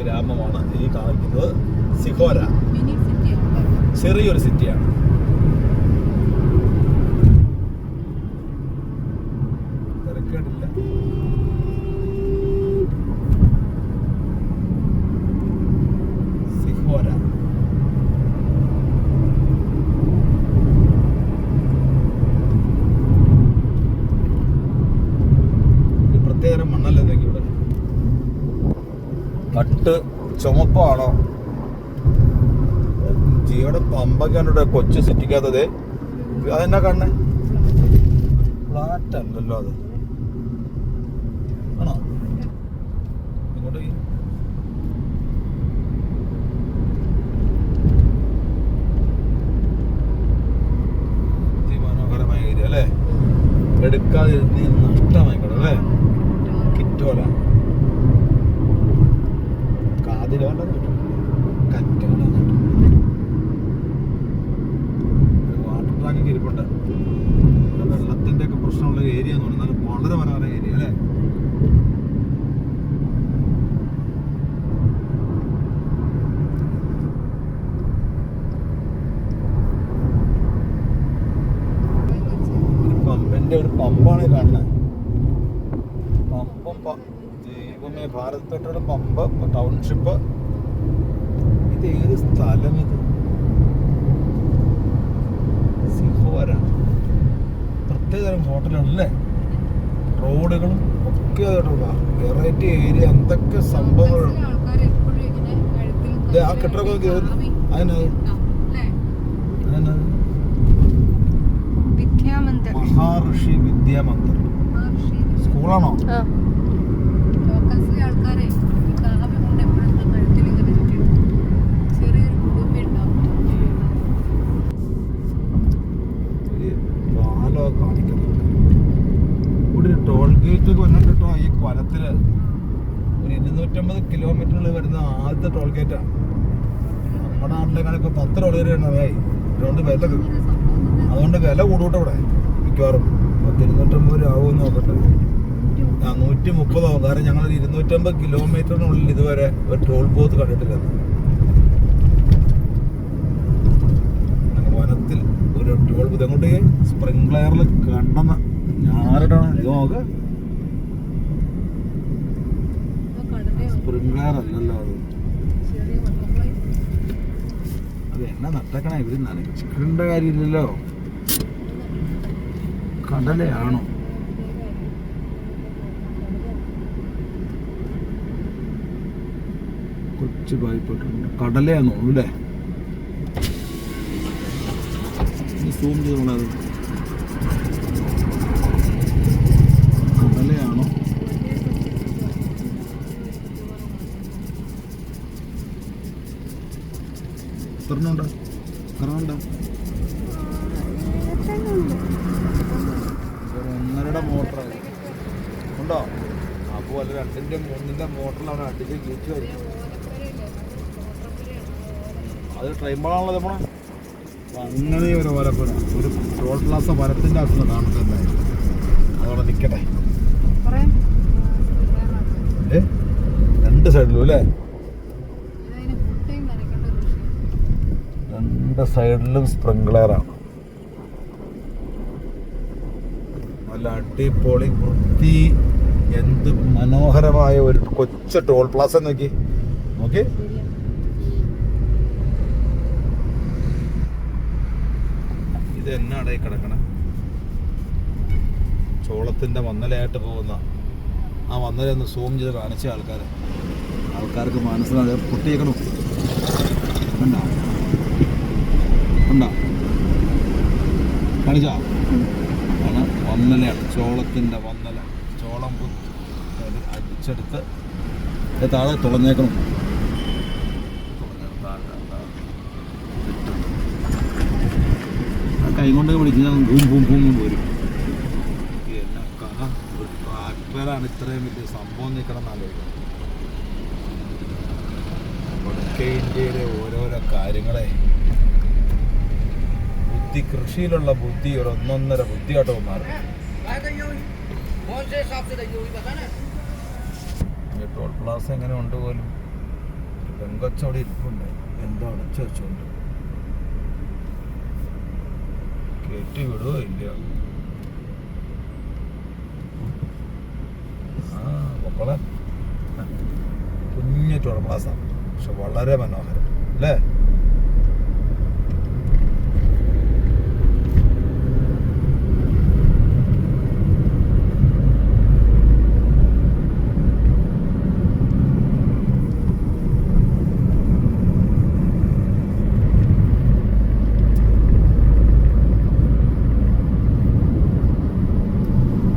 ഗ്രാമമാണ് ഈ കാണിക്കുന്നത്. സിഹോര. ചെറിയൊരു സിറ്റിയാണ് തിരക്കേടില്ല സിഹോര ഒരു പ്രത്യേകതരം മണ്ണല്ലേ ഇതൊക്കെ ഇവിടെ കട്ട് ചുമപ്പാണോ? ജീവിടെ പമ്പൊക്കെയാണ് കൊച്ചു സിറ്റിക്കകത്തത് അതെന്നാ കാണണേ? ഫ്ലാറ്റ് അല്ലല്ലോ അത് ആണോ ഇങ്ങോട്ട് ഈ- അതിമനോഹരമായ ഏരിയ അല്ലേ എടുക്കാതെ നീ നഷ്ടമായിക്കോട്ടെ അല്ലേ കിറ്റോല കാതിലോല കറ്റോല ഒരു വാട്ടർ വെള്ളത്തിന്റെ ഒക്കെ പ്രശ്നമുള്ള ഏരിയ എന്ന് പറഞ്ഞാൽ വളരെ മനോഹര ഏരിയ അല്ലേ? പമ്പിന്റെ ഒരു പമ്പാണ് കാണുന്നത്. പമ്പും ദൈവമേ ഭാരത് പെട്രോൾ പമ്പ് ടൗൺഷിപ്പ് ഇത് ഏത് സ്ഥലം ഇത് സിഹോര പ്രത്യേകതരം ഹോട്ടലാണല്ലേ റോഡുകളും ഒക്കെ വെറൈറ്റി ഏരിയ എന്തൊക്കെ സംഭവങ്ങളുണ്ട് ആൾക്കാർ എപ്പോഴും ഇങ്ങനെ കഴുത്തിൽ ദേ, ആ കെട്ടിടമൊക്കെ അല്ലേ? അതെന്നാ? വിദ്യാമന്ദിർ മഹാഋഷി വിദ്യാമന്ദിർ മഹർഷി സ്കൂളാണോ ആ ലോക്കൽസിലെ ആൾക്കാരെ ഈ കാവ്യം കൊണ്ട് എപ്പോഴും കഴുത്തിൽ ഇങ്ങനെ ചുറ്റിയിടും ചെറിയൊരു കുടുംബം ഉണ്ടാവും ഒരു പാലമൊക്കെ കാണിക്കുന്നുണ്ട് ഇവിടെ ഒരു ടോൾ ഗേറ്റ് ഒക്കെ വന്നിട്ട് കേട്ടോ ഈ കൊലത്തിൽ ഒരു ഇരുന്നൂറ്റമ്പത് കിലോമീറ്ററിൽ വരുന്ന ആദ്യത്തെ ടോൾ ഗേറ്റാണ് നമ്മുടെ നാട്ടിലേക്കാണ് ഇപ്പൊ പത്ത് ടോൾ ഗേറ്റ് ആയി. അതുകൊണ്ട് വില കിട്ടും അതുകൊണ്ട് വില കൂടൂട്ടോ മിക്കവാറും. ഇരുന്നൂറ്റമ്പത് രൂപ നോക്കട്ടെ. നൂറ്റി മുപ്പതാവും കാരണം ഞങ്ങൾ ഇരുന്നൂറ്റമ്പത് കിലോമീറ്ററിനുള്ളിൽ ഇതുവരെ ഒരു ടോൾ ബൂത്ത് കണ്ടിട്ടില്ല. വനത്തിൽ ഒരു ടോൾ ബൂത്ത് അങ്ങോട്ട് സ്പ്രിംഗ്ലെയറിൽ കണ്ടെന്ന്. ഞാനിട്ടാണ് ഇത് നോക്ക്. അല്ലല്ലോ അത് അത് എന്നാ നട്ടക്കണ ഇവർ നനച്ചിക്കേണ്ട കാര്യമില്ലല്ലോ. കടലയാണോ? കൊച്ചു പായിപ്പെട്ടുണ്ട് കടലയാന്ന് തോന്നുന്നു അല്ലേ? സൂം കടലയാണോ എത്രണ്ണുണ്ട് ഒരു ഒന്നരയുടെ മോട്ടറാണ്. ഉണ്ടോ? അപ്പോൾ അല്ല രണ്ടിന്റെ മൂന്നിന്റെ മോട്ടറിൽ അവിടെ അടിച്ച് വരും അത് ട്രെയിൻബോളാണല്ലോ നമ്മളെ അങ്ങനെ ഒരു വരപ്പന ഒരു ടോൾ പ്ലാസ വരത്തിന്റെ അകത്ത് കാണുന്നത് അതവിടെ നിൽക്കട്ടെ രണ്ട് സൈഡിലും അല്ലേ? രണ്ട് സൈഡിലും സ്പ്രിംഗ്ലറാണ്. നല്ല അടിപൊളി വൃത്തി എന്ത് മനോഹരമായ ഒരു കൊച്ച ടോൾ പ്ലാസ നോക്കി. നോക്കി. ഇത് എന്നാണ് ഈ കിടക്കണ? ചോളത്തിന്റെ മന്നലായിട്ട് പോകുന്ന. ആ മന്നലൊന്ന് സൂം ചെയ്ത് കാണിച്ച ആൾക്കാർ ആൾക്കാർക്ക് മനസ്സിലാകും പൊട്ടിയേക്കണു കണ്ടോ ഉണ്ടോ. കാണിച്ചോ? ആണ് വന്നലയാണ്. ചോളത്തിന്റെ വന്നല. ചോളം കുത്തി അടിച്ചെടുത്ത് താഴെ തുളഞ്ഞേക്കണം. കൈ കൊണ്ട് പിടിക്കുന്ന ഭൂം ഭൂം ഭൂം വരും. എന്നാ ട്രാക്ടറാണ് ഇത്രയും വലിയ സംഭവം നിൽക്കണം എന്നാലോചിക്കുന്നത് വടക്കേ ഇന്ത്യയിലെ ഓരോരോ കാര്യങ്ങളെ ബുദ്ധി കൃഷിയിലുള്ള ബുദ്ധി ഒരു ഒന്നൊന്നര ബുദ്ധി മാറി ടോൾ പ്ലാസ എങ്ങനെ ഉണ്ട് പോലും? പെങ്കൊച്ചവിടെ ഇരിപ്പുണ്ട്. എന്തോ അടച്ചു വെച്ചുകൊണ്ട് കയറ്റി വിടുവോ ഇല്ല ആ കുഞ്ഞു ടോൾ പ്ലാസ പക്ഷെ വളരെ മനോഹരം. അല്ലേ?